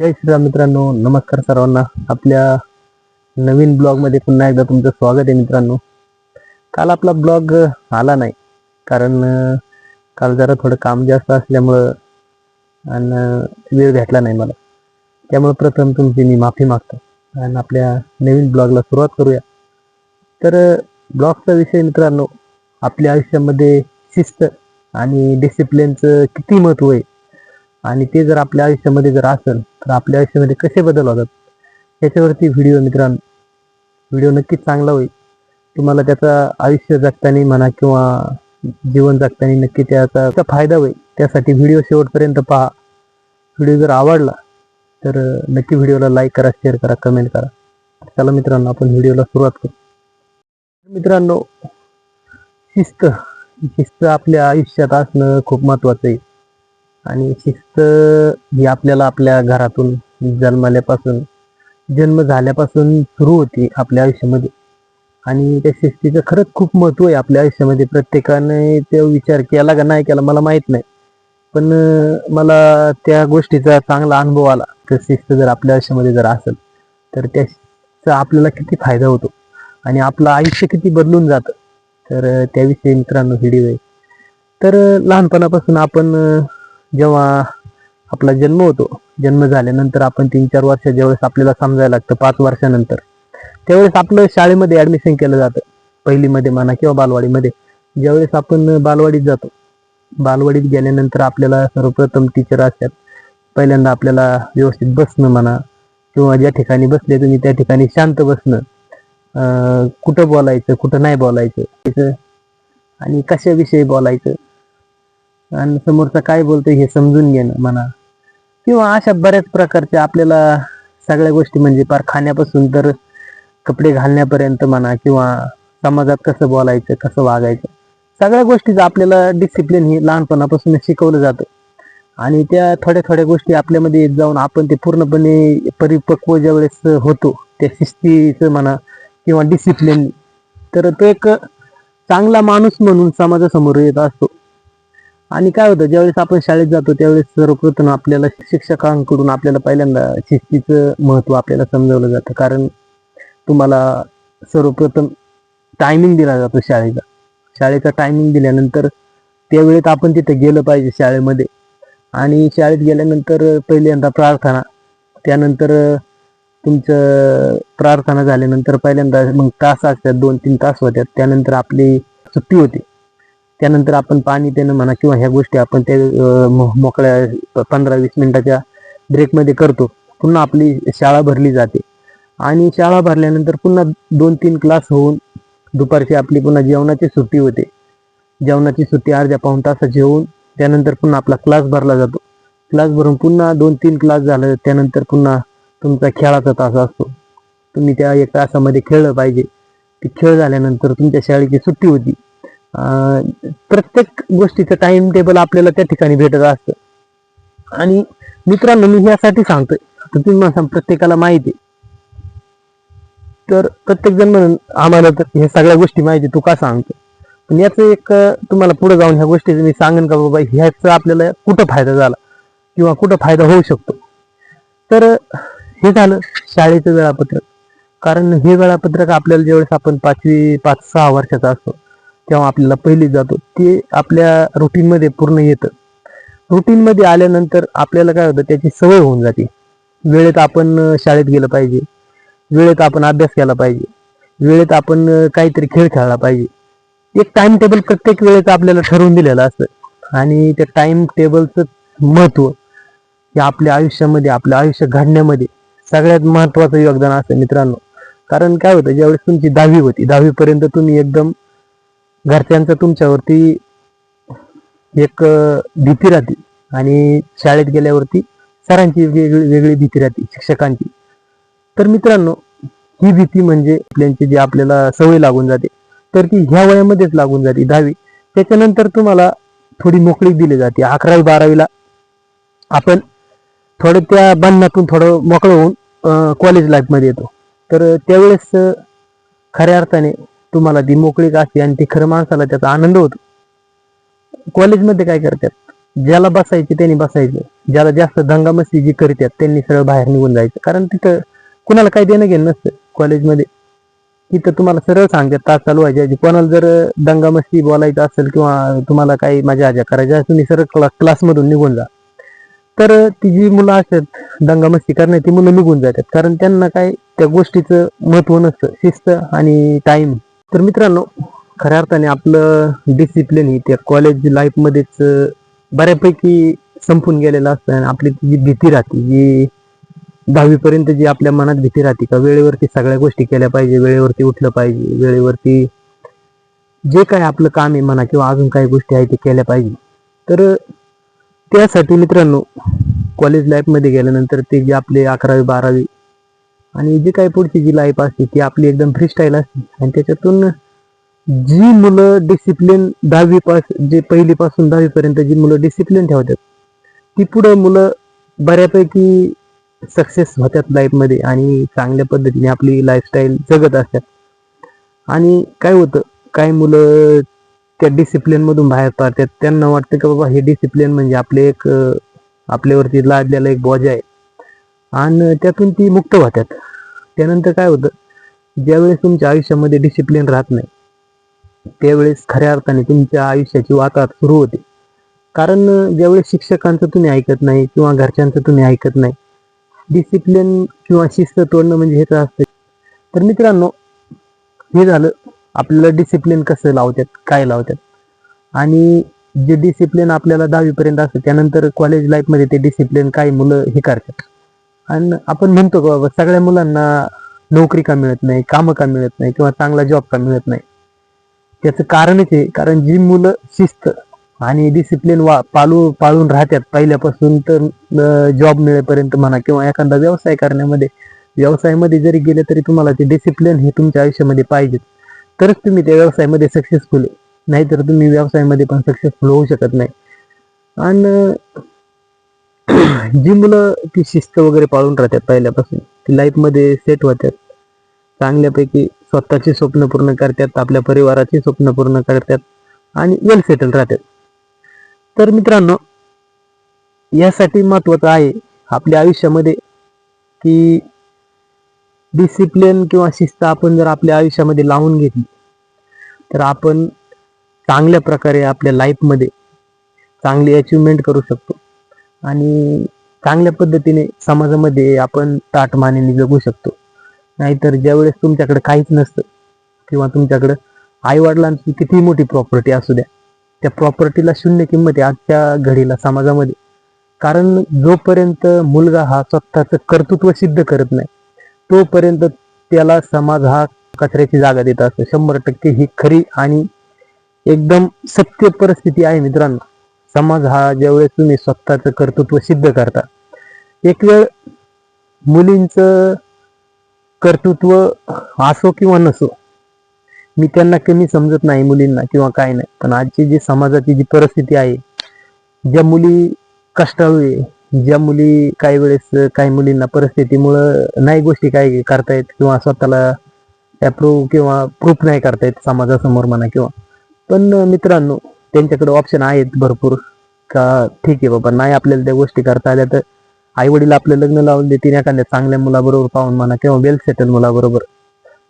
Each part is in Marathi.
जय श्रीराम मित्रांनो नमस्कार सर्वांना. आपल्या नवीन ब्लॉगमध्ये पुन्हा एकदा तुमचं स्वागत आहे मित्रांनो. काल आपला ब्लॉग आला नाही कारण काल जरा थोडं काम जास्त असल्यामुळं आणि वेळ भेटला नाही मला. त्यामुळे प्रथम तुमची मी माफी मागतो आणि आपल्या नवीन ब्लॉगला सुरुवात करूया. तर ब्लॉगचा विषय मित्रांनो आपल्या आयुष्यामध्ये शिस्त आणि डिसिप्लिनचं किती महत्त्व आहे? आणि ते जर आपल्या आयुष्यामध्ये जर असेल तर आपल्या आयुष्यामध्ये कसे बदल होतात याच्यावरती व्हिडिओ मित्रांनो. व्हिडिओ नक्कीच चांगला होईल. तुम्हाला त्याचा आयुष्य जगताना म्हणा किंवा जीवन जगताना नक्की त्याचा फायदा होईल त्यासाठी व्हिडिओ शेवटपर्यंत पहा. व्हिडिओ जर आवडला तर नक्की व्हिडिओला लाईक करा शेअर करा कमेंट करा. चला मित्रांनो आपण व्हिडिओला सुरुवात करू. मित्रांनो शिस्त. शिस्त आपल्या आयुष्यात असणं खूप महत्वाचं आहे. आणि शिस्त ही आपल्याला आपल्या घरातून जन्मल्यापासून जन्म झाल्यापासून सुरू होती आपल्या आयुष्यामध्ये. आणि त्या शिस्तीचं खरंच खूप महत्त्व आहे आपल्या आयुष्यामध्ये. प्रत्येकाने ते विचार केला का नाही केला मला माहीत नाही. पण मला त्या गोष्टीचा चांगला अनुभव आला. तर शिस्त जर आपल्या आयुष्यामध्ये जर असेल तर त्याचा आपल्याला किती फायदा होतो. आणि आपलं आयुष्य किती बदलून जातं. तर त्याविषयी मित्रांनो व्हिडिओ आहे. तर लहानपणापासून आपण जेव्हा आपला जन्म होतो जन्म झाल्यानंतर आपण तीन चार वर्ष ज्यावेळेस आपल्याला समजायला लागतं पाच वर्षानंतर त्यावेळेस आपलं शाळेमध्ये ऍडमिशन केलं जातं. पहिलीमध्ये म्हणा किंवा बालवाडीमध्ये. ज्यावेळेस आपण बालवाडीत जातो बालवाडीत गेल्यानंतर आपल्याला सर्वप्रथम टीचर असतात. पहिल्यांदा आपल्याला व्यवस्थित बसणं म्हणा किंवा ज्या ठिकाणी बसले तुम्ही त्या ठिकाणी शांत बसणं. कुठं बोलायचं कुठं नाही बोलायचं. आणि कशाविषयी बोलायचं? आणि समोरचा काय बोलतोय हे समजून घेणं म्हणा. किंवा अशा बऱ्याच प्रकारच्या आपल्याला सगळ्या गोष्टी म्हणजे पार खाण्यापासून तर कपडे घालण्यापर्यंत म्हणा किंवा समाजात कसं बोलायचं कसं वागायचं सगळ्या गोष्टीचं आपल्याला डिसिप्लिन हे लहानपणापासून शिकवलं जातं. आणि त्या थोड्या थोड्या गोष्टी आपल्यामध्ये येत जाऊन आपण ते पूर्णपणे परिपक्व ज्यावेळेस होतो त्या शिस्तीचं म्हणा किंवा डिसिप्लिन तर तो एक चांगला माणूस म्हणून समाजासमोर येत असतो. आणि काय होतं ज्यावेळेस आपण शाळेत जातो त्यावेळेस सर्वप्रथम आपल्याला शिक्षकांकडून आपल्याला पहिल्यांदा शिस्तीचं महत्त्व आपल्याला समजवलं जातं. कारण तुम्हाला सर्वप्रथम टायमिंग दिला जातो शाळेचा. शाळेचा टायमिंग दिल्यानंतर त्यावेळेत आपण तिथे गेलं पाहिजे शाळेमध्ये. आणि शाळेत गेल्यानंतर पहिल्यांदा प्रार्थना त्यानंतर तुमचं प्रार्थना झाल्यानंतर पहिल्यांदा मग तास असतात दोन तीन तास होत्यात त्यानंतर आपली सुट्टी होती. त्यानंतर आपण पाणी देणं म्हणा किंवा ह्या गोष्टी आपण त्या मो- मोकळ्या पंधरा वीस मिनिटाच्या ब्रेकमध्ये करतो. पुन्हा आपली शाळा भरली जाते. आणि शाळा भरल्यानंतर पुन्हा दोन तीन क्लास होऊन दुपारची आपली पुन्हा जेवणाची सुट्टी होते. जेवणाची सुट्टी अर्ध्या पाऊण तासाची होऊन त्यानंतर पुन्हा आपला क्लास भरला जातो. क्लास भरून पुन्हा दोन तीन क्लास झालं त्यानंतर पुन्हा तुमचा खेळाचा तास असतो. तुम्ही त्या एक तासामध्ये खेळलं पाहिजे. ते खेळ झाल्यानंतर तुमच्या शाळेची सुट्टी होती. प्रत्येक गोष्टीचं टाइम टेबल आपल्याला त्या ठिकाणी भेटत असतं. आणि मित्रांनो मी यासाठी सांगतोय. तर तुम्ही मला सांग, प्रत्येकाला माहिती आहे. तर प्रत्येक जण म्हणून आम्हाला तर हे सगळ्या गोष्टी माहिती तू का सांगतो पण याचं एक तुम्हाला पुढे जाऊन ह्या गोष्टीचं मी सांगेन का बाबा ह्याचा आपल्याला कुठं फायदा झाला? किंवा कुठं फायदा होऊ शकतो? तर हे झालं शाळेचं वेळापत्रक. कारण हे वेळापत्रक आपल्याला ज्यावेळेस आपण पाचवी पाच सहा वर्षाचा असतो तेव्हा आपल्याला पहिले जातो. ते आपल्या रुटीनमध्ये पूर्ण येतं. रुटीनमध्ये आल्यानंतर आपल्याला काय होतं त्याची सवय होऊन जाते. वेळेत आपण शाळेत गेलं पाहिजे. वेळेत आपण अभ्यास केला पाहिजे. वेळेत आपण काहीतरी खेळ खेळला पाहिजे. एक टाइम टेबल प्रत्येक वेळेत आपल्याला ठरवून दिलेलं असतं. आणि त्या टाइम टेबलचं महत्त्व हे आपल्या आयुष्यामध्ये आपलं आयुष्य घडण्यामध्ये सगळ्यात महत्वाचं योगदान असतं मित्रांनो. कारण काय होतं ज्यावेळेस तुमची दहावी होती दहावीपर्यंत तुम्ही एकदम घरच्यांचं तुमच्यावरती एक भीती राहते. आणि शाळेत गेल्यावरती सरांची वेगळी वेगळी भीती राहते शिक्षकांची. तर मित्रांनो ही भीती म्हणजे आपल्यांची जी आपल्याला सवय लागून जाते. तर ती ह्या वयामध्येच लागून जाते दहावी. त्याच्यानंतर तुम्हाला थोडी मोकळी दिली जाते. अकरावी बारावीला आपण थोडं त्या बंधनातून थोडं मोकळं होऊन कॉलेज लाईफमध्ये येतो. तर त्यावेळेस खऱ्या अर्थाने तुम्हाला ती मोकळीक असते आणि ती खरं माणसाला त्याचा आनंद होतो. कॉलेजमध्ये काय करतात? ज्याला बसायचे त्यांनी बसायचं. ज्याला जास्त दंगामस्ती जी करतात त्यांनी सरळ बाहेर निघून जायचं. कारण तिथं कुणाला काही देणं घेणं नसतं कॉलेजमध्ये तिथं तुम्हाला सरळ सांगतात तास चालू व्हायची. कोणाला जर दंगामस्ती बोलायचं असेल किंवा तुम्हाला काही मजा आजा करायच्या असेल तुम्ही सरळ क्ला क्लासमधून निघून जा. तर ती जी मुलं असतात दंगामस्ती करणं ती मुलं निघून जातात. कारण त्यांना काय त्या गोष्टीचं महत्त्व नसतं. शिस्त आणि टाइम तर मित्रांनो खऱ्या अर्थाने आपलं डिसिप्लिन ही त्या कॉलेज लाईफमध्येच बऱ्यापैकी संपून गेलेलं असतं आणि आपली जी भीती राहते जी दहावीपर्यंत जी आपल्या मनात भीती राहते का वेळेवरती सगळ्या गोष्टी केल्या पाहिजे वेळेवरती उठलं पाहिजे वेळेवरती जे काय आपलं काम आहे म्हणा किंवा अजून काही गोष्टी आहेत ते केल्या पाहिजे. तर त्यासाठी मित्रांनो कॉलेज लाईफमध्ये गेल्यानंतर ते जे आपले अकरावी बारावी आणि जी काही पुढची जी लाईफ असते ती आपली एकदम फ्रीस्टाईल असते. आणि त्याच्यातून जी मुलं डिसिप्लिन दहावी पास जे पहिलीपासून दहावीपर्यंत जी मुलं डिसिप्लिन ठेवतात ती पुढं मुलं बऱ्यापैकी सक्सेस होतात लाईफमध्ये आणि चांगल्या पद्धतीने आपली लाईफस्टाईल जगत असतात. आणि काय होतं काही मुलं त्या डिसिप्लिनमधून बाहेर पडतात. त्यांना वाटतं की बाबा हे डिसिप्लिन म्हणजे आपले एक आपल्यावरती लादलेला एक बोजा आहे. आणि त्यातून ती मुक्त होतात त्यानंतर काय होतं ज्यावेळेस तुमच्या आयुष्यामध्ये डिसिप्लिन राहत नाही त्यावेळेस खऱ्या अर्थाने तुमच्या आयुष्याची वाताहत सुरू होते. कारण ज्यावेळेस शिक्षकांचं तुम्ही ऐकत नाही किंवा घरच्यांचं तुम्ही ऐकत नाही डिसिप्लिन किंवा शिस्त तोडणं म्हणजे हेच असतं. तर मित्रांनो हे झालं. आपल्याला डिसिप्लिन कसं लावतात काय लावतात आणि जे डिसिप्लिन आपल्याला दहावीपर्यंत असतं त्यानंतर कॉलेज लाईफमध्ये ते डिसिप्लिन काही मुलं हे करतात. आणि आपण म्हणतो का बाबा सगळ्या मुलांना नोकरी का मिळत नाही कामं का मिळत नाही किंवा चांगला जॉब का मिळत नाही. त्याचं कारणच आहे कारण जी मुलं शिस्त आणि डिसिप्लिन वा पाळू पाळून राहतात पहिल्यापासून तर जॉब मिळेपर्यंत म्हणा किंवा एखादा व्यवसाय करण्यामध्ये व्यवसायामध्ये जरी गेले तरी तुम्हाला ते डिसिप्लिन हे तुमच्या आयुष्यामध्ये पाहिजेत. तरच तुम्ही त्या व्यवसायामध्ये सक्सेसफुल आहे. नाहीतर तुम्ही व्यवसायामध्ये पण सक्सेसफुल होऊ शकत नाही. आणि जी मुलं ती शिस्त वगैरे पाळून राहतात पहिल्यापासून. ती लाईफमध्ये सेट होतात. चांगल्यापैकी स्वतःची स्वप्न पूर्ण करतात आपल्या परिवाराची स्वप्न पूर्ण करतात आणि वेल सेटल राहतात. तर मित्रांनो यासाठी महत्वाचं आहे आपल्या आयुष्यामध्ये की डिसिप्लिन किंवा शिस्त आपण जर आपल्या आयुष्यामध्ये लावून घेतली तर आपण चांगल्या प्रकारे आपल्या लाईफमध्ये चांगली अचिव्हमेंट करू शकतो. आणि चांगल्या पद्धतीने समाजामध्ये आपण ताटमानेने जगू शकतो. नाहीतर ज्यावेळेस तुमच्याकडे काहीच नसतं किंवा तुमच्याकडं आईवडिलांची किती मोठी प्रॉपर्टी असू द्या त्या प्रॉपर्टीला शून्य किंमत आहे आजच्या घडीला समाजामध्ये. कारण जोपर्यंत मुलगा हा स्वतःचं कर्तृत्व सिद्ध करत नाही तोपर्यंत त्याला समाज हा कचऱ्याची जागा देत असतो. शंभर टक्के ही खरी आणि एकदम सत्य परिस्थिती आहे मित्रांनो. समाज हा ज्यावेळेस तुम्ही स्वतःचं कर्तृत्व सिद्ध करता एक वेळ मुलींचं कर्तृत्व असो किंवा नसो मी त्यांना कमी समजत नाही मुलींना किंवा काय नाही पण आजची जी समाजाची जी परिस्थिती आहे ज्या मुली कष्टाळू आहे ज्या मुली काही वेळेस काही मुलींना परिस्थितीमुळं नाही गोष्टी काय करतायत किंवा स्वतःला अप्रूव्ह किंवा प्रूफ नाही करतायत समाजासमोर म्हणा किंवा पण मित्रांनो त्यांच्याकडे ऑप्शन आहेत भरपूर. का ठीक आहे बाबा नाही आपल्याला त्या गोष्टी करता आल्या तर आई वडील आपलं लग्न लावून देतील एखाद्या चांगल्या मुलाबरोबर पाहून म्हणा किंवा वेल सेटल मुलाबरोबर.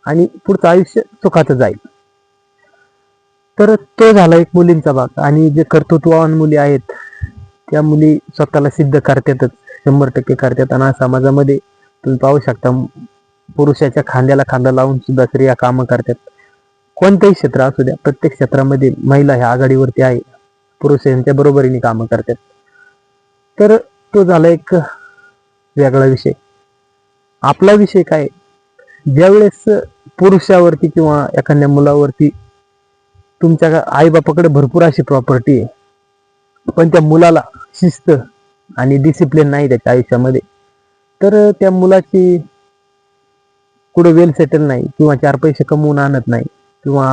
आणि पुढचं आयुष्य सुखाचं जाईल. तर तो झाला एक मुलींचा भाग. आणि जे कर्तृत्ववान मुली आहेत त्या मुली स्वतःला सिद्ध करतातच शंभर टक्के करतात. आणि समाजामध्ये तुम्ही पाहू शकता पुरुषाच्या खांद्याला खांदा लावून सुद्धा स्त्रिया कामं करतात. कोणत्याही क्षेत्र असू द्या प्रत्येक क्षेत्रामध्ये महिला ह्या आघाडीवरती आहे. पुरुष यांच्या बरोबरीने कामं करतात. तर तो झाला एक वेगळा विषय. आपला विषय काय? ज्यावेळेस पुरुषावरती किंवा एखाद्या मुलावरती तुमच्या आईबापाकडे भरपूर अशी प्रॉपर्टी आहे पण त्या मुलाला शिस्त आणि डिसिप्लिन नाही त्याच्या आयुष्यामध्ये तर त्या मुलाची कुठं वेल सेटल नाही किंवा चार पैसे कमवून आणत नाही किंवा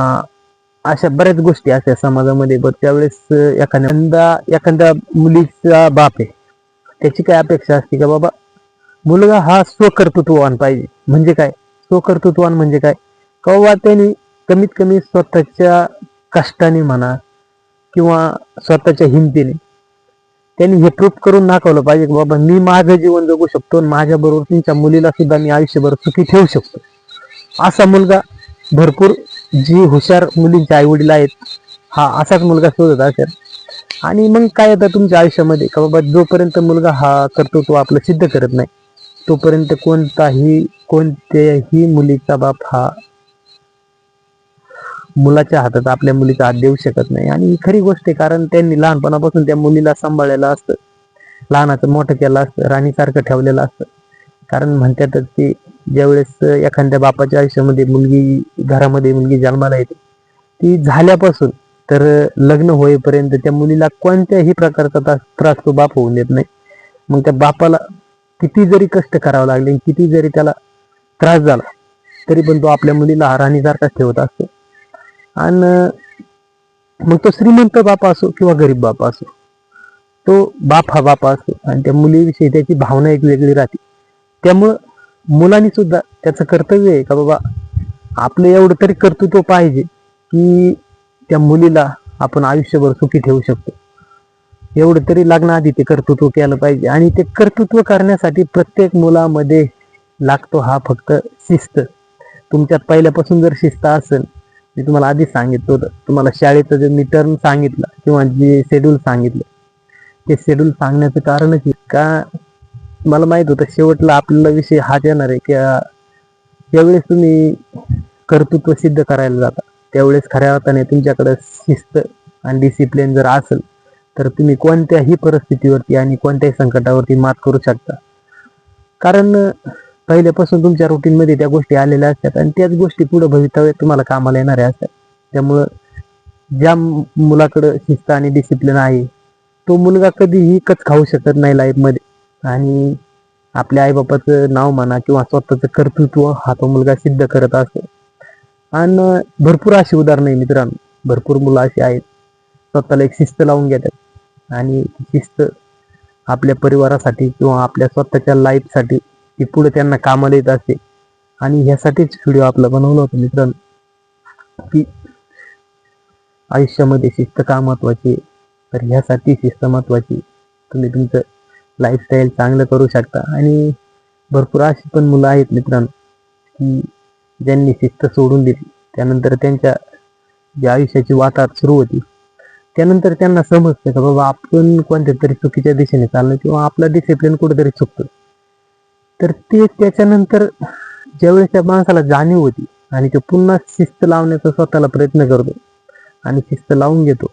अशा बऱ्याच गोष्टी अशा समाजामध्ये पण त्यावेळेस एखाद्या एखाद्या मुलीचा बाप आहे. त्याची काय अपेक्षा असते का बाबा मुलगा हा स्वकर्तृत्ववान पाहिजे. म्हणजे काय? स्वकर्तृत्ववान म्हणजे काय? का बाबा त्यांनी कमीत कमी स्वतःच्या कष्टाने म्हणा किंवा स्वतःच्या हिमतीने त्यांनी हे प्रूफ करून दाखवलं पाहिजे की बाबा मी माझं जीवन जगू शकतो आणि माझ्याबरोबर तुमच्या मुलीला सुद्धा मी आयुष्यभर सुखी ठेवू शकतो. असा मुलगा भरपूर जी हुशार मुलींचे आई वडील आहेत हा असाच मुलगा शोधत असेल. आणि मग काय येतं तुमच्या आयुष्यामध्ये? का बाबा जोपर्यंत मुलगा हा कर्तृत्व आपलं सिद्ध करत नाही. तोपर्यंत कोणताही कोणत्याही मुलीचा बाप हा मुलाच्या हातात आपल्या मुलीचा हात देऊ शकत नाही. आणि ही खरी गोष्ट आहे कारण त्यांनी लहानपणापासून त्या मुलीला सांभाळलेलं असतं. लहानाचं मोठं केलं असतं राणीसारखं ठेवलेलं असतं. कारण म्हणतातच की ज्यावेळेस एखाद्या बापाच्या आयुष्यामध्ये मुलगी घरामध्ये मुलगी जन्माला येते ती झाल्यापासून तर लग्न होईपर्यंत त्या मुलीला कोणत्याही प्रकारचा त्रास त्रास तो बाप होऊन देत नाही. मग त्या बापाला किती जरी कष्ट करावं लागले किती जरी त्याला त्रास झाला तरी पण तो आपल्या मुलीला राणीसारखाच ठेवत असतो. आणि मग तो श्रीमंत बापा असो किंवा गरीब बापा असो तो बाप हा बापा असतो. आणि त्या मुलीविषयी त्याची भावना एक वेगळी राहते. त्यामुळं मुलांनी सुद्धा त्याचं कर्तव्य आहे का बाबा आपलं एवढं तरी कर्तृत्व पाहिजे की त्या मुलीला आपण आयुष्यभर सुखी ठेवू शकतो. एवढं तरी लग्नाआधी ते कर्तृत्व केलं पाहिजे आणि ते कर्तृत्व करण्यासाठी प्रत्येक मुलामध्ये लागतो हा फक्त शिस्त. तुमच्यात पहिल्यापासून जर शिस्त असेल मी तुम्हाला आधीच सांगितलं होतं तुम्हाला शाळेचं जे मी टर्म सांगितलं किंवा जे शेड्यूल सांगितलं ते शेड्यूल सांगण्याचं कारणच का? मला माहीत होतं शेवटला आपल्याला विषय हाच येणार आहे की ज्यावेळेस तुम्ही कर्तृत्व सिद्ध करायला जाता त्यावेळेस खऱ्या अर्थाने तुमच्याकडे शिस्त आणि डिसिप्लिन जर असेल तर तुम्ही कोणत्याही परिस्थितीवरती आणि कोणत्याही संकटावरती मात करू शकता. कारण पहिल्यापासून तुमच्या रुटीनमध्ये त्या गोष्टी आलेल्या असतात आणि त्याच गोष्टी पुढे भवितव्यात तुम्हाला कामाला येणाऱ्या असतात. त्यामुळं ज्या मुलाकडं शिस्त आणि डिसिप्लिन आहे तो मुलगा कधीही कच खाऊ शकत नाही लाईफमध्ये आणि आपल्या आईबापाचं नाव म्हणा किंवा स्वतःचं कर्तृत्व हा तो मुलगा सिद्ध करत असतो. आणि भरपूर अशी उदाहरणं आहे मित्रांनो. भरपूर मुलं अशी आहेत. स्वतःला एक शिस्त लावून घेतात. आणि शिस्त आपल्या परिवारासाठी किंवा आपल्या स्वतःच्या लाईफसाठी ती पुढे त्यांना कामाला येत असते. आणि ह्यासाठीच व्हिडिओ आपला बनवला होता मित्रांनो. की आयुष्यामध्ये शिस्त का महत्वाची आहे? तर ह्यासाठी शिस्त महत्वाची तुम्ही तुमचं लाईफस्टाईल चांगलं करू शकता. आणि भरपूर अशी पण मुलं आहेत मित्रांनो की ज्यांनी शिस्त सोडून दिली त्यानंतर त्यांच्या जी आयुष्याची वाताहत सुरू होती त्यानंतर त्यांना समजतं का बाबा आपण कोणत्या तरी चुकीच्या दिशेने चाललो किंवा आपला डिसिप्लिन कुठेतरी चुकतो तर ते त्याच्यानंतर ज्यावेळेस त्या माणसाला जाणीव होती आणि तो पुन्हा शिस्त लावण्याचा स्वतःला प्रयत्न करतो आणि शिस्त लावून घेतो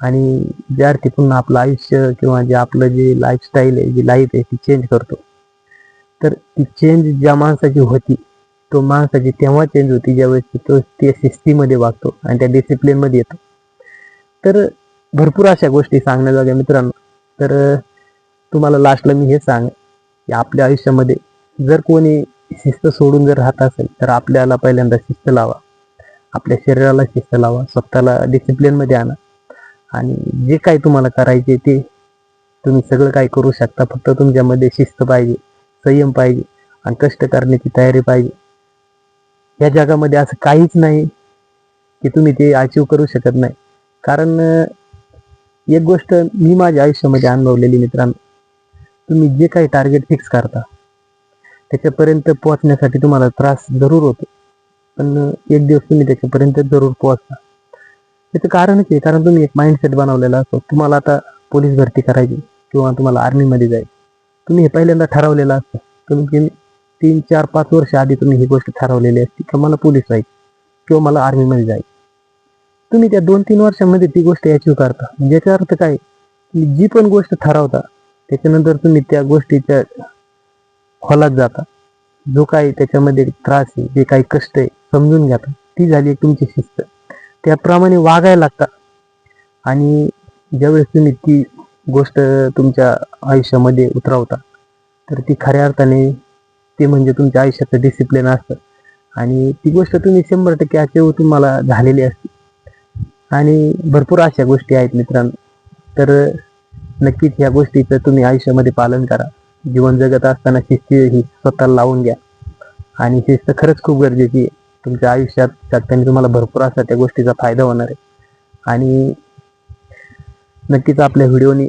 आणि ज्या अर्थी पुन्हा आपलं आयुष्य किंवा जे आपलं जे लाईफस्टाईल आहे जी लाईफ आहे ती चेंज करतो. तर ती चेंज ज्या माणसाची होती तो माणसाची तेव्हा चेंज होती ज्यावेळेस तो त्या शिस्तीमध्ये वागतो आणि त्या डिसिप्लिनमध्ये येतो. तर भरपूर अशा गोष्टी सांगण्याजोग्या मित्रांनो. तर तुम्हाला लास्टला मी हे सांग की आपल्या आयुष्यामध्ये जर कोणी शिस्त सोडून जर राहत असेल तर आपल्याला पहिल्यांदा शिस्त लावा. आपल्या शरीराला शिस्त लावा स्वतःला डिसिप्लिनमध्ये आणा. आणि जे काही तुम्हाला करायचे ते तुम्ही सगळं काही करू शकता. फक्त तुमच्यामध्ये शिस्त पाहिजे संयम पाहिजे आणि कष्ट करण्याची तयारी पाहिजे. या जगामध्ये असं काहीच नाही की तुम्ही ते अचीव करू शकत नाही. कारण एक गोष्ट मी माझ्या आयुष्यामध्ये अनुभवलेली मित्रांनो तुम्ही जे काही टार्गेट फिक्स करता त्याच्यापर्यंत पोहोचण्यासाठी तुम्हाला त्रास जरूर होतो. पण एक दिवस तुम्ही त्याच्यापर्यंत जरूर पोहोचता. त्याचं कारणच आहे कारण तुम्ही एक माइंडसेट बनवलेला असतो तुम्हाला आता पोलीस भरती करायची किंवा तुम्हाला आर्मीमध्ये जायचं. तुम्ही हे पहिल्यांदा ठरवलेलं असतं. तुम्ही तीन चार पाच वर्ष आधी तुम्ही ही गोष्ट ठरवलेली असते की मला पोलीस व्हायची किंवा मला आर्मीमध्ये जायचं. तुम्ही त्या दोन तीन वर्षामध्ये ती गोष्ट अचीव करता ज्याचा अर्थ काय? तुम्ही जी पण गोष्ट ठरवता त्याच्यानंतर तुम्ही त्या गोष्टीच्या खोलात जाता. जो काही त्याच्यामध्ये त्रास आहे जे काही कष्ट आहे समजून घेता ती झाली एक तुमची शिस्त. त्याप्रमाणे वागायला लागता आणि ज्यावेळेस तुम्ही ती गोष्ट तुमच्या आयुष्यामध्ये उतरवता तर ती खऱ्या अर्थाने ते म्हणजे तुमच्या आयुष्याचं डिसिप्लिन असतं. आणि ती गोष्ट तुम्ही शंभर टक्के अचीव तुम्हाला झालेली असते. आणि भरपूर अशा गोष्टी आहेत मित्रांनो. तर नक्कीच ह्या गोष्टीचं तुम्ही आयुष्यामध्ये पालन करा. जीवन जगत असताना शिस्ती ही स्वतःला लावून घ्या. आणि शिस्त खरंच खूप गरजेची आहे. तुमच्या आयुष्यात जगताना तुम्हाला भरपूर असा त्या गोष्टीचा फायदा होणार आहे. आणि नक्कीच आपल्या व्हिडिओनी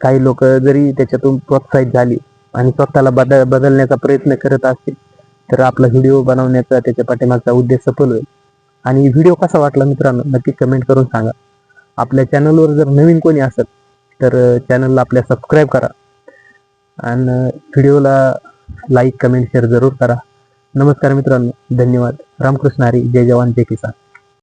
काही लोक जरी त्याच्यातून प्रोत्साहित झाली आणि स्वतःला बदल बदलण्याचा प्रयत्न करत असतील तर आपला व्हिडिओ बनवण्याचा त्याच्या पाठीमागचा उद्देश सफल होईल. आणि व्हिडिओ कसा वाटला मित्रांनो नक्की कमेंट करून सांगा. आपल्या चॅनलवर जर नवीन कोणी असेल तर चॅनलला आपल्या सबस्क्राईब करा. आणि व्हिडिओला लाईक कमेंट शेअर जरूर करा. नमस्कार मित्रांनो धन्यवाद. रामकृष्ण हरी जय जवान जय किसान.